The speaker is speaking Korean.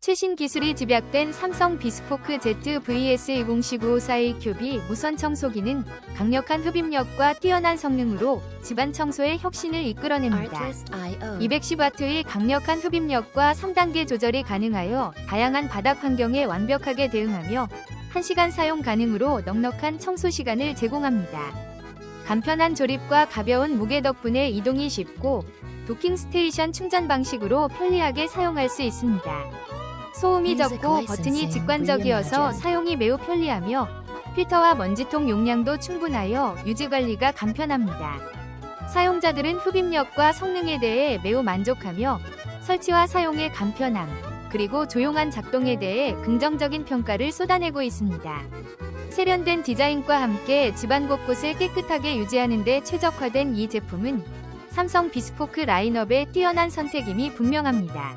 최신 기술이 집약된 삼성 비스포크 Z VS2019 큐비 무선 청소기는 강력한 흡입력과 뛰어난 성능으로 집안 청소의 혁신을 이끌어냅니다. 210W의 강력한 흡입력과 3단계 조절이 가능하여 다양한 바닥 환경에 완벽하게 대응하며 1시간 사용 가능으로 넉넉한 청소 시간을 제공합니다. 간편한 조립과 가벼운 무게 덕분에 이동이 쉽고 도킹 스테이션 충전 방식으로 편리하게 사용할 수 있습니다. 소음이 적고 버튼이 직관적이어서. 사용이 매우 편리하며 필터와 먼지통 용량도 충분하여 유지 관리가 간편합니다. 사용자들은 흡입력과 성능에 대해 매우 만족하며 설치와 사용의 간편함, 그리고 조용한 작동에 대해 긍정적인 평가를 쏟아내고 있습니다. 세련된 디자인과 함께 집안 곳곳을 깨끗하게 유지하는 데 최적화된 이 제품은 삼성 비스포크 라인업의 뛰어난 선택임이 분명합니다.